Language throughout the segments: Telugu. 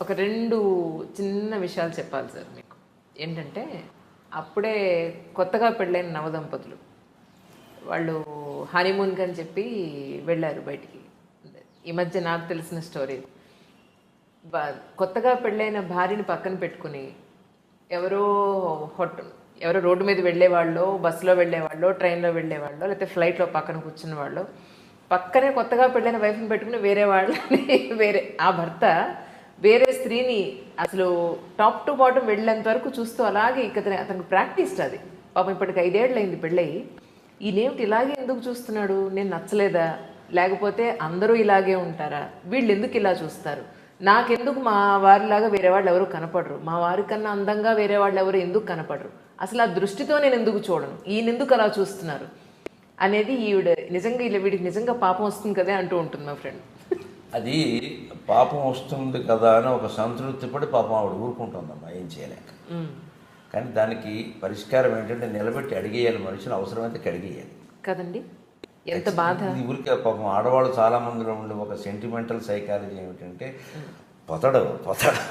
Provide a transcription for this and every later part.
ఒక రెండు చిన్న విషయాలు చెప్పాలి సార్ మీకు. ఏంటంటే అప్పుడే కొత్తగా పెళ్ళైన నవదంపతులు వాళ్ళు హనీమూన్కి అని చెప్పి వెళ్ళారు బయటికి. ఈ మధ్య నాకు తెలిసిన స్టోరీ. బా- కొత్తగా పెళ్ళైన భార్యని పక్కన పెట్టుకుని ఎవరో హోట ఎవరో రోడ్డు మీద వెళ్ళేవాళ్ళు బస్సులో వెళ్ళేవాళ్ళు ట్రైన్లో వెళ్ళేవాళ్ళు లేకపోతే ఫ్లైట్లో పక్కన కూర్చున్న వాళ్ళు పక్కనే కొత్తగా పెళ్ళైన వైఫ్ని పెట్టుకుని వేరే వాళ్ళని వేరే ఆ భర్త వేరే స్త్రీని అసలు టాప్ టు బాటం వెళ్ళేంత వరకు చూస్తూ అలాగే ఇక అతనికి ప్రాక్టీస్ అది. పాపం ఇప్పటికి ఐదేళ్ళు అయింది పెళ్ళయి ఈయనేమిటి ఇలాగే ఎందుకు చూస్తున్నాడు? నేను నచ్చలేదా? లేకపోతే అందరూ ఇలాగే ఉంటారా? వీళ్ళు ఎందుకు ఇలా చూస్తారు? నాకెందుకు మా వారిలాగా వేరే వాళ్ళు ఎవరు కనపడరు? మా వారి కన్నా అందంగా వేరే వాళ్ళు ఎవరు ఎందుకు కనపడరు? అసలు ఆ దృష్టితో నేను ఎందుకు చూడను? ఈయన ఎందుకు అలా చూస్తున్నారు? అనేది ఈవిడ నిజంగా ఇలా వీడికి నిజంగా పాపం వస్తుంది కదే అంటూ ఉంటుంది మా ఫ్రెండ్. అది పాపం వస్తుంది కదా అని ఒక సంతృప్తి పడి పాపం ఆవిడ ఊరుకుంటుందమ్మా ఏం చేయలేక. కానీ దానికి పరిష్కారం ఏంటంటే నిలబెట్టి అడిగేయాలి మనిషిని అవసరమైతే కడిగేయాలి. కదండి? ఎంత బాధ. ఊరికే పాపం ఆడవాళ్ళు చాలా మందిలో ఉండే ఒక సెంటిమెంటల్ సైకాలజీ ఏమిటంటే పొతడు పొతడు.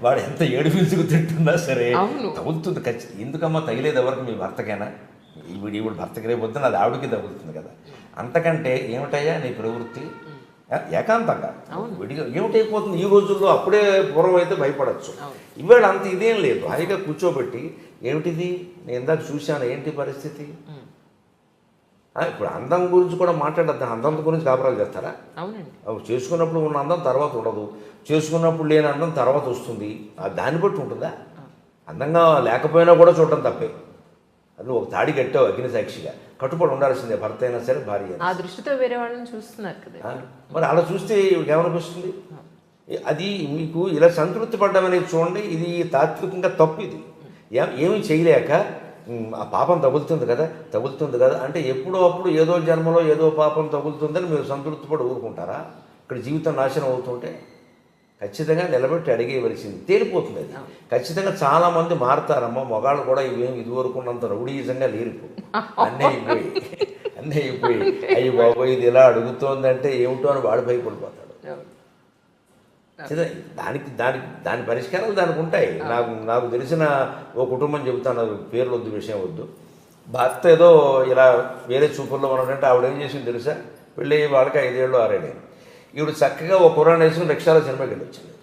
వాడు ఎంత ఏడు పిలుచుకు తింటున్నా సరే. తగులుతుంది ఖచ్చితంగా ఎందుకమ్మా తగిలేదు ఎవరికి? మీ భర్తకైనా? ఈవిడ ఈవిడ భర్తకి రేపు పొద్దున అది ఆవిడకి తగులుతుంది కదా. అంతకంటే ఏమిటయ్యా నీ ప్రవృత్తి? ఏకాంతంగా. విడిగా ఏమిటైపోతుంది? ఈ రోజుల్లో అప్పుడే పూర్వం అయితే భయపడచ్చు. ఇవాళ అంత ఇదేం లేదు. హాయిగా కూర్చోబెట్టి ఏమిటిది? నేను ఇందాక చూశాను. ఏంటి పరిస్థితి? ఇప్పుడు అందం గురించి కూడా మాట్లాడద్దు. అందం గురించి కాపురాలు చేస్తారా? అవునండి. అవి చేసుకున్నప్పుడు ఉన్న అందం తర్వాత ఉండదు. చేసుకున్నప్పుడు లేని అందం తర్వాత వస్తుంది. ఆ దాన్ని బట్టి ఉంటుందా? అందంగా లేకపోయినా కూడా చూడటం తప్పే. అది ఒక తాడి కట్టావు అగ్ని సాక్షిగా. కట్టుబడి ఉండాల్సిందే భర్త అయినా సరే భార్య ఆ దృష్టితో వేరే వాళ్ళని చూస్తున్నారు కదా? మరి అలా చూస్తే ఇవిడికి ఏమనిపిస్తుంది అది మీకు ఇలా సంతృప్తి పడ్డం అనేది చూడండి ఇది తాత్వికంగా తప్పు ఇది. ఏ- ఏమీ చేయలేక ఆ పాపం తగులుతుంది కదా తగులుతుంది కదా అంటే ఎప్పుడో అప్పుడు ఏదో జన్మలో ఏదో పాపం తగులుతుందని మీరు సంతృప్తి పడి ఊరుకుంటారా? ఇక్కడ జీవితం నాశనం అవుతుంటే ఖచ్చితంగా నిలబెట్టి అడిగేయవలసింది తేలిపోతుంది అది. ఖచ్చితంగా చాలా మంది మారుతారమ్మా మగాళ్ళు కూడా ఇవేం ఇదివరకున్నంత రౌడీజంగా లేరు అన్నీ అయిపోయి అన్నీ అయిపోయి అయ్యి బాబోయ్ ఇది ఇలా అడుగుతోందంటే ఏమిటో అని వాడు భయపడిపోతాడు. దానికి దానికి దాని పరిష్కారాలు దానికి ఉంటాయి. నాకు నాకు తెలిసిన ఓ కుటుంబం చెబుతాను పేర్లు వద్దు విషయం వద్దు. భర్త ఏదో ఇలా వేరే చూపుల్లో ఉన్నాడంటే ఆవిడ ఏం చేసింది తెలుసా? పెళ్ళి వాళ్ళకి ఐదేళ్ళు ఆరేళ్ళు ఈవిడ చక్కగా ఒక కుర్రాన్ని వేసుకుని రిక్షాలో సినిమాకి వెళ్ళి వచ్చింది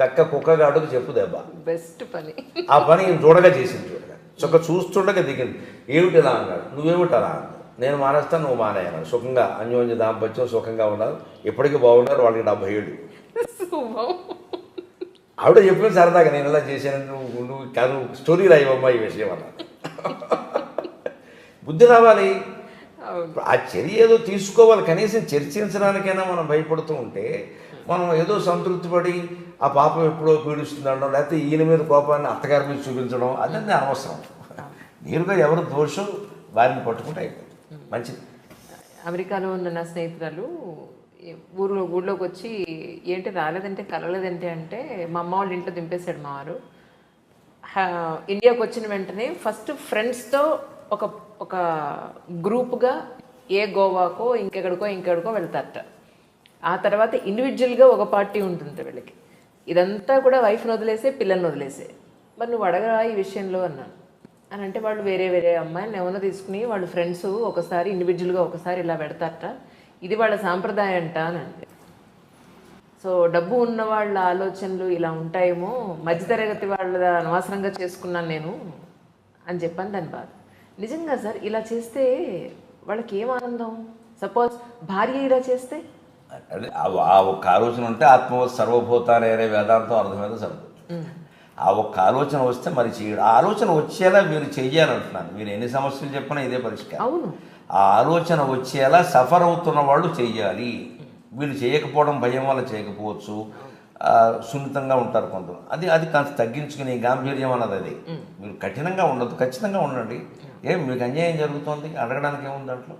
చక్క కుక్కగాడుకు చెప్పు దెబ్బ. బెస్ట్ పని. ఆ పని ఈయన చూడగా చేసింది చూడగా. చొక్క చూస్తుండగా దిగింది. ఏమిటి ఇలా అన్నాడు. నువ్వేమిటి అలా అన్నాడు నేను మానేస్తాను నువ్వు మానేయన్నాడు సుఖంగా అన్యోన్య దాంపత్యం సుఖంగా ఉన్నారు ఇప్పటికీ బాగున్నారు వాళ్ళకి డెబ్బై ఏడు. ఆవిడ చెప్పిన సరదాగా నేను ఇలా చేశాను నువ్వు నువ్వు కాదు స్టోరీ రాయవమ్మా ఈ విషయం అన్న బుద్ధి రావాలి. ఆ చర్య ఏదో తీసుకోవాలి. కనీసం చర్చించడానికైనా మనం భయపడుతూ ఉంటే మనం ఏదో సంతృప్తి పడి ఆ పాపం ఎప్పుడో పీడిస్తుంది అనడం లేకపోతే ఈయన మీద కోపాన్ని అత్తగారి మీద చూపించడం అదంతా అనవసరం. నేరుగా ఎవరు దోషం వారిని పట్టుకుంటే అయిపోతుంది. మంచిది. అమెరికాలో ఉన్న నా స్నేహితురాలు ఈ ఊరు ఊళ్ళోకి వచ్చి ఏంటి రాలేదంటే కలలేదంటే అంటే మా అమ్మ వాళ్ళ ఇంట్లో దింపేశాడు మా వారు. ఇండియాకి వచ్చిన వెంటనే ఫస్ట్ ఫ్రెండ్స్తో ఒక ఒక గ్రూప్గా ఏ గోవాకో ఇంకెక్కడికో ఇంకెక్కడికో వెళ్తారట. ఆ తర్వాత ఇండివిజువల్గా ఒక పార్టీ ఉంటుంది వీళ్ళకి. ఇదంతా కూడా వైఫ్ని వదిలేసే పిల్లల్ని వదిలేసే. మరి నువ్వు అడగరా ఈ విషయంలో అన్నాను. అని అంటే వాళ్ళు వేరే వేరే అమ్మాయిని ఏమైనా తీసుకుని వాళ్ళ ఫ్రెండ్స్ ఒకసారి ఇండివిజువల్గా ఒకసారి ఇలా పెడతారట. ఇది వాళ్ళ సాంప్రదాయం అంట అని అంటే. సో డబ్బు ఉన్న వాళ్ళ ఆలోచనలు ఇలా ఉంటాయేమో మధ్యతరగతి వాళ్ళ అనవసరంగా చేసుకున్నాను నేను అని చెప్పాను దాని బాధ. నిజంగా సార్ ఇలా చేస్తే వాళ్ళకి ఏం ఆనందం? సపోజ్ భార్య ఇలా చేస్తే? ఆ- ఒక్క ఆలోచన ఉంటే ఆత్మ సర్వభూతాన్ని అనే వేదాంతం అర్థమైతే సరిపోతుంది ఆ ఒక్క ఆలోచన వస్తే మరి చేయడు ఆ ఆలోచన వచ్చేలా మీరు చెయ్యాలంటున్నాను. మీరు ఎన్ని సమస్యలు చెప్పినా ఇదే పరిష్కారం. అవును. ఆ ఆలోచన వచ్చేలా సఫర్ అవుతున్న వాళ్ళు చెయ్యాలి. వీళ్ళు చేయకపోవడం భయం వల్ల చేయకపోవచ్చు. సున్నితంగా ఉంటారు కొందరు. అది అది కాస్త తగ్గించుకుని గాంభీర్యం అన్నది అది. మీరు కఠినంగా ఉండదు ఖచ్చితంగా ఉండండి. ఏం మీకు అన్యాయం జరుగుతోంది? అడగడానికి ఏముంది దాంట్లో?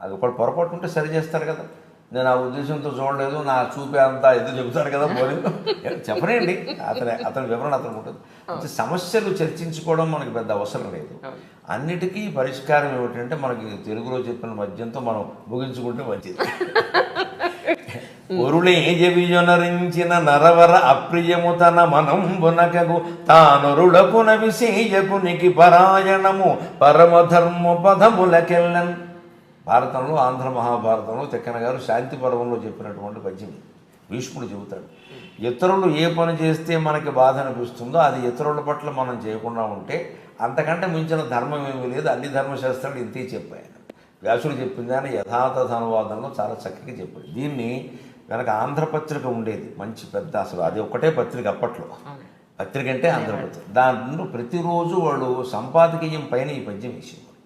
అది ఒకటి పొరపాటు ఉంటే సరి చేస్తారు కదా. నేను ఆ ఉద్దేశంతో చూడలేదు నా చూపే అంతా ఇది చెబుతారు కదా పోనీ చెప్పనండి. అతని అతని వివరణ అతను ఉంటుంది. అంటే సమస్యలు చర్చించుకోవడం మనకి పెద్ద అవసరం లేదు. అన్నిటికీ పరిష్కారం ఏమిటంటే మనకి తెలుగులో చెప్పిన మద్యంతో మనం ముగించుకుంటే మంచిది. ఉరుళే జవిజొనరించిన నరవర అప్రియము తన మనంబునకగు. తానురుడకున విశేయకునికి పరాయణము. పరమధర్మ పదములకెళ్ళన్ భారతంలో ఆంధ్ర మహాభారతంలో తెక్కన గారు శాంతి పర్వంలో చెప్పినటువంటి పద్యం భీష్ముడు చెబుతాడు ఇతరులు ఏ పని చేస్తే మనకి బాధ అనిపిస్తుందో అది ఇతరుల పట్ల మనం చేయకుండా ఉంటే అంతకంటే మించిన ధర్మం ఏమీ లేదు. అన్ని ధర్మశాస్త్రాలు ఇంతే చెప్పాయి వ్యాసుడు చెప్పింది అని యథాతథ అనువాదంలో చాలా చక్కగా చెప్పాడు. దీన్ని వెనక ఆంధ్రపత్రిక ఉండేది మంచి పెద్ద అసలు అది ఒక్కటే పత్రిక అప్పట్లో. పత్రిక అంటే ఆంధ్రపత్రిక. దాంట్లో ప్రతిరోజు వాళ్ళు సంపాదకీయం పైన ఈ పద్యం వేసేవారు.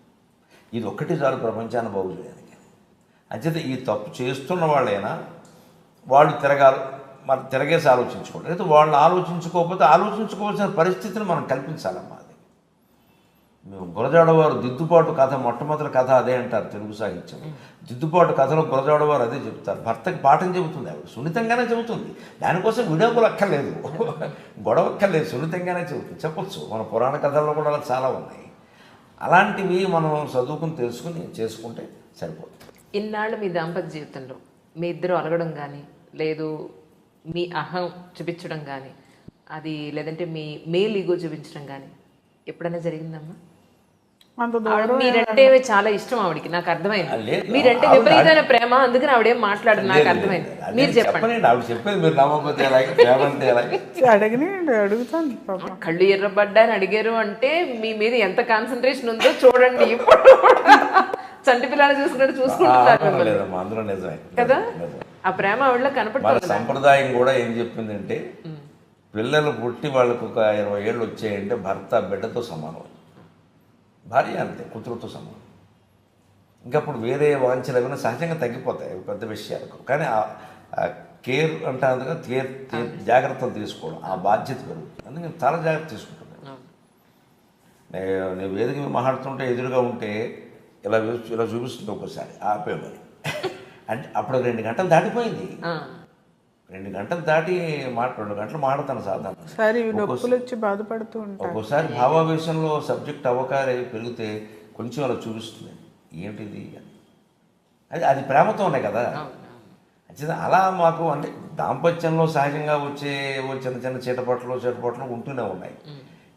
ఇది ఒక్కటి చాలు ప్రపంచాన్ని బాగు చేయడానికి. అంచేత ఈ తప్పు చేస్తున్న వాళ్ళైనా వాళ్ళు తిరగాలి మరి తిరగేసి ఆలోచించుకోండి అయితే వాళ్ళు ఆలోచించుకోకపోతే ఆలోచించుకోవాల్సిన పరిస్థితిని మనం కల్పించాలమ్మా గురజాడవారు దిద్దుబాటు కథ మొట్టమొదటి కథ అదే అంటారు తెలుగు సాహిత్యం. దిద్దుబాటు కథలో గురజాడవారు అదే చెప్తారు. భర్తకి పాఠం చెబుతుంది ఆవిడ. సున్నితంగానే చెబుతుంది. దానికోసం విడాకులు అక్కర్లేదు. గొడవ అక్కర్లేదు సున్నితంగానే చెబుతుంది. చెప్పొచ్చు. మన పురాణ కథల్లో కూడా అలా చాలా ఉన్నాయి. అలాంటివి మనం చదువుకుని తెలుసుకుని చేసుకుంటే సరిపోతుంది. ఇన్నాళ్ళు మీ దాంపత్య జీవితంలో మీ ఇద్దరు అలగడం కానీ లేదు మీ అహం చూపించడం కానీ అది లేదంటే మీ మేల్ ఈగో చూపించడం కానీ ఎప్పుడైనా జరిగిందమ్మా? అంత ఆవిడ దూరం మీరంటే చాలా ఇష్టం ఆవిడకి నాకు అర్థమైంది. మీరంటే విపరీతమైన ప్రేమ అందుకని ఆవిడేం మాట్లాడదు నాకు అర్థమైంది. మీరు చెప్పండి. చెప్పనండి ఆవిడ చెప్పేది మీరు నమ్మకపోతే ఎలాగే ప్రేమంటే ఎలాగే అడిగిన అడుగుతాను పాప. కళ్ళు ఎర్రబడ్డాని అడిగారు అంటే మీ మీద ఎంత కాన్సన్ట్రేషన్ ఉందో చూడండి. ఇప్పుడు చంటి పిల్లలు చూసుకున్నట్టు చూసుకుంటున్నారు కదా. ఆ ప్రేమ ఆవిడలో కనపడుతుంది. సంప్రదాయం కూడా ఏం చెప్పిందంటే పిల్లలు పుట్టి వాళ్ళకు ఒక ఇరవై ఏళ్ళు వచ్చాయంటే భర్త బిడ్డతో సమానం. భార్య అంతే కూతురుతో సమానం. ఇంకప్పుడు వేరే వాంఛలు ఏమైనా సహజంగా తగ్గిపోతాయి పెద్ద విషయాలకు. కానీ కేర్ కదా కేర్ జాగ్రత్తలు తీసుకోవడం ఆ బాధ్యత పెరుగుతుంది. అందుకని చాలా జాగ్రత్త తీసుకుంటుంది నేను. వేదిక మాట్లాడుతుంటే ఎదురుగా ఉంటే ఇలా చూ- ఇలా చూపిస్తుంది ఒక్కోసారి ఆపేమని. అంటే అప్పుడు రెండు గంటలు దాటిపోయింది. రెండు గంటలు దాటి మాట రెండు గంటలు మాడతాను సాధారణ నొప్పులు వచ్చి బాధపడుతూ ఉంటాను ఒక్కోసారి భావావేశంలో సబ్జెక్ట్ అవకాశం పెరిగితే కొంచెం అలా చూపిస్తుంది. ఏంటిది? అది అది ప్రేమతోనే కదా. అంచేత అలా మాకు అంటే దాంపత్యంలో సహజంగా వచ్చే చిన్న చిన్న చీటపట్లు చీటపట్లు ఉంటూనే ఉన్నాయి.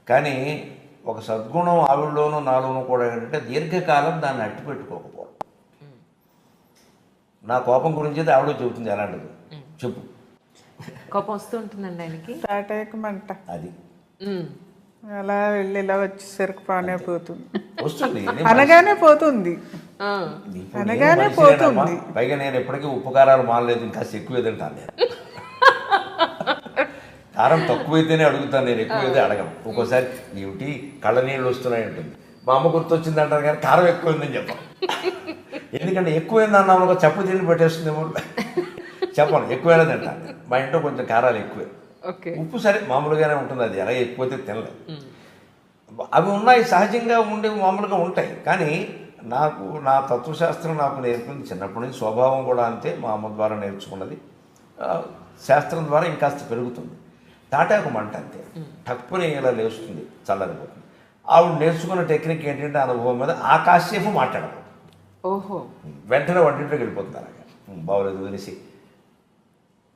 కానీ ఒక సద్గుణం ఆవిడలోనూ నాలోనూ కూడా ఏంటంటే దీర్ఘకాలం దాన్ని అట్టి పెట్టుకోకపోవడం నా కోపం గురించి అయితే ఆవిడ చెబుతుంది ఎలాంటిది? చెప్పు. కోపం వస్తూ ఉంటుందండి ఆయనకి తాటేకమంట అది. ఉమ్. అలా వెళ్ళి ఇలా వచ్చేసరికి పానే పోతుంది. వస్తుంది నేను అనగానే పోతుంది. ఆ. అనగానే నేను మనిషినేనమ్మా. పోతుంది. పైగా నేను ఎప్పటికీ ఉప్పు కారాలు మానలేదు ఇంకా ఎక్కువ తింటాను నేను. కారం తక్కువైతేనే అడుగుతాను నేను ఎక్కువైతే అడగను. ఒక్కోసారి ఏమిటి? కళ్ళ నీళ్ళు వస్తున్నాయి ఉంటుంది మా అమ్మ గుర్తొచ్చింది అంటారు కానీ కారం ఎక్కువైందని చెప్పను ఎందుకంటే ఎక్కువైంది అన్నాము ఒక చప్పుడు తిండి పెట్టేస్తుందేమో. చెప్పను ఎక్కువైనా తింటాను మా ఇంట్లో కొంచెం కారాలు ఎక్కువే. ఉప్పు సరే మామూలుగానే ఉంటుంది అది అలాగే ఎక్కువైతే తినలేదు అవి ఉన్నాయి సహజంగా ఉండేవి మామూలుగా ఉంటాయి. కానీ నాకు నా తత్వశాస్త్రం నాకు నేర్పింది చిన్నప్పటి నుంచి స్వభావం కూడా అంతే మా అమ్మ ద్వారా నేర్చుకున్నది. శాస్త్రం ద్వారా ఇంకాస్త పెరుగుతుంది. తాటాకు మంట అంతే. తక్కువని ఇలా లేస్తుంది చల్లనిపోతుంది ఆవిడ నేర్చుకున్న టెక్నిక్ ఏంటంటే అనుభవం మీద ఆ కాసేపు మాట్లాడదు ఓహో. వెంటనే వంటింట్లోకి వెళ్ళిపోతుంది అలాగా. బాగోలేదు వదిలేసి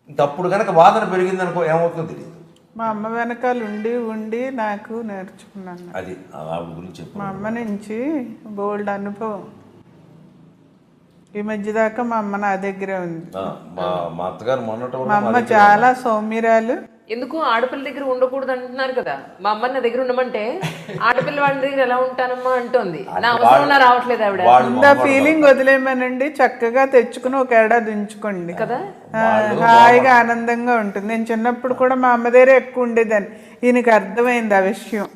ఇంకప్పుడు కనుక వాదన పెరిగిందనుకో ఏమవుతుందో తెలియదు మా అమ్మ వెనకాల ఉండి ఉండి నాకు నేర్చుకున్నాను. అది ఆవిడ గురించి మా అమ్మ నుంచి బోల్డ్ అనుభవం. ఈ మధ్య దాకా మా అమ్మ నా దగ్గరే ఉంది. మా మా అత్తగారు మొన్నట మా అమ్మ చాలా సౌమ్యరాలు. ఎందుకు ఆడపిల్ల దగ్గర ఉండకూడదు అంటున్నారు కదా? మా అమ్మ నా దగ్గర ఉండమంటే ఆడపిల్ల వాళ్ళ దగ్గర ఎలా ఉంటానమ్మా అంటోంది. నా అవసరం ఉన్నా రావట్లేదు ఆవిడ. ఇంత ఫీలింగ్ వదిలేమనండి చక్కగా తెచ్చుకుని ఒక ఏడాది ఉంచుకోండి కదా? హాయిగా ఆనందంగా ఉంటుంది. నేను చిన్నప్పుడు కూడా మా అమ్మ దగ్గరే ఎక్కువ ఉండేదాన్ని. ఈయనకి అర్థమైంది ఆ విషయం.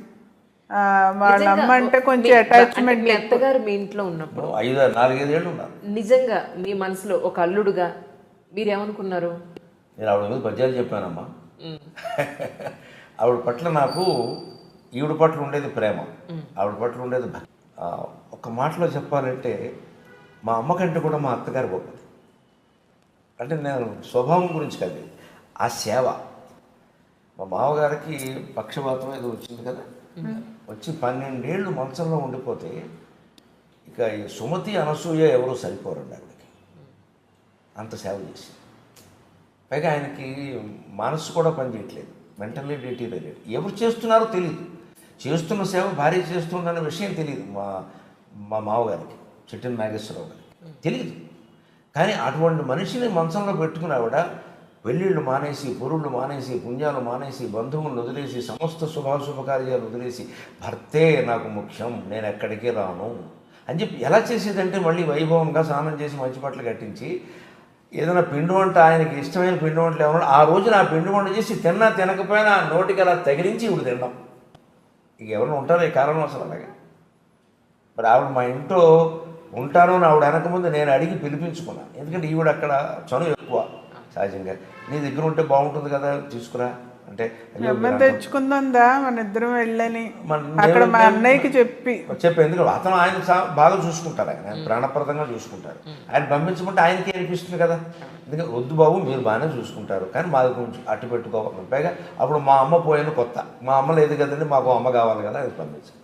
ఆ, వాళ్ళ అమ్మ అంటే కొంచెం అంటే అటాచ్మెంట్ మీ అత్తగారు మీ ఇంట్లో ఉన్నప్పుడు ఐదు నాలుగైదేళ్ళు ఉన్నారు. నిజంగా మీ మనసులో ఒక అల్లుడుగా మీరేమనుకున్నారు? నేను ఆవిడ మీద పద్యాలు చెప్పానమ్మా. ఆవిడ పట్ల నాకు ఈవిడ పట్ల ఉండేది ప్రేమ. ఆవిడ పట్ల ఉండేది ఒక మాటలో చెప్పాలంటే మా అమ్మ కంటే కూడా మా అత్తగారు గొప్పది. అంటే నేను స్వభావం గురించి కాదు ఆ సేవ. మా మామగారికి పక్షవాతం ఏదో వచ్చింది కదా. వచ్చి పన్నెండేళ్ళు మంచంలో ఉండిపోతే ఇక ఈ సుమతి అనసూయ ఎవరో సరిపోరండి ఆవిడకి. అంత సేవ చేసి పైగా ఆయనకి మనసు కూడా పనిచేయట్లేదు. మెంటల్లీ డీటీరియట్ ఎవరు చేస్తున్నారో తెలియదు చేస్తున్న సేవ భార్య చేస్తుందన్న విషయం తెలియదు మా మా మావగారికి చిట్టిన నాగేశ్వరరావు గారికి. తెలియదు కానీ అటువంటి మనిషిని మంచంలో పెట్టుకుని ఆవిడ పెళ్ళిళ్ళు మానేసి పొరుళ్ళు మానేసి పుణ్యాలు మానేసి బంధువులను వదిలేసి సమస్త శుభాశుభ కార్యాలు వదిలేసి భర్తే నాకు ముఖ్యం నేను ఎక్కడికి రాను అని చెప్పి ఎలా చేసేదంటే మళ్ళీ వైభవంగా స్నానం చేసి మంచి బట్టలు కట్టించి ఏదైనా పిండి వంట ఆయనకి ఇష్టమైన పిండి వంటలు ఏమన్నా ఆ రోజున ఆ పిండి వంట చేసి తిన్నా తినకపోయినా నోటికి అలా తగిలించి ఇప్పుడు తిన్నాం ఇక ఎవరైనా ఉంటారు ఈ కారణం అసలు అలాగే? మరి ఆవిడ మా ఇంట్లో ఉంటాను అని ఆవిడ వెనకముందు నేను అడిగి పిలిపించుకున్నాను ఎందుకంటే ఈవిడ అక్కడ చనువు ఎక్కువ సహజంగా. నీ దగ్గర ఉంటే బాగుంటుంది కదా తీసుకురా. అంటే తెచ్చుకుందా మన ఇద్దరం వెళ్ళని. అక్కడ మా నేను- అన్నయ్యకి చెప్పి. చెప్పి ఎందుకంటే అతను ఆయన బాగా చూసుకుంటారు ఆయన. ఆయన ప్రాణప్రదంగా చూసుకుంటారు ఆయన పంపించమంటే ఆయనకి అనిపిస్తుంది కదా? ఎందుకంటే వద్దు బాబు మీరు బాగానే చూసుకుంటారు. కానీ మాది కొంచెం అట్టు పెట్టుకోవాలి పైగా అప్పుడు మా అమ్మ పోయిన కొత్త. మా అమ్మ లేదు కదండి మాకు అమ్మ కావాలి కదా అది పంపించాను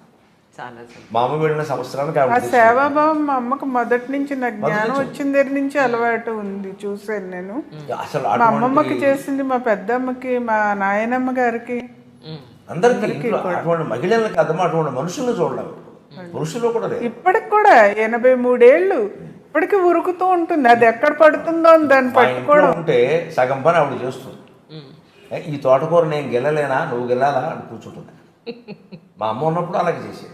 చాలా సంతోషం. మా అమ్మ వెళ్ళిన సంవత్సరానికి ఆ. సేవాభావం మా అమ్మకు మొదటి నుంచి నాకు జ్ఞానం వచ్చిన దగ్గర నుంచి అలవాటు ఉంది చూసాను నేను. అసలు మా అమ్మమ్మకి చేసింది మా పెద్దమ్మకి మా నాయనమ్మ గారికి. అందరికీ ఇంట్లో అటువంటి మహిళలను కాదమ్మా అటువంటి మనుషులను చూడలేము పురుషులు కూడా లేదు ఇప్పటికి కూడా ఎనభై మూడేళ్ళు ఇప్పటికి ఉరుకుతూ ఉంటుంది. అది ఎక్కడ పడుతుందో అని దాన్ని మా పట్టు ఇంట్లో ఉంటే సగం పని ఆవిడ చేస్తుంది. ఈ తోటకూర నేను గెలలేనా నువ్వు గెలాలా అని కూర్చుంటుంది. మా అమ్మ ఉన్నప్పుడు అలాగే చేసేది.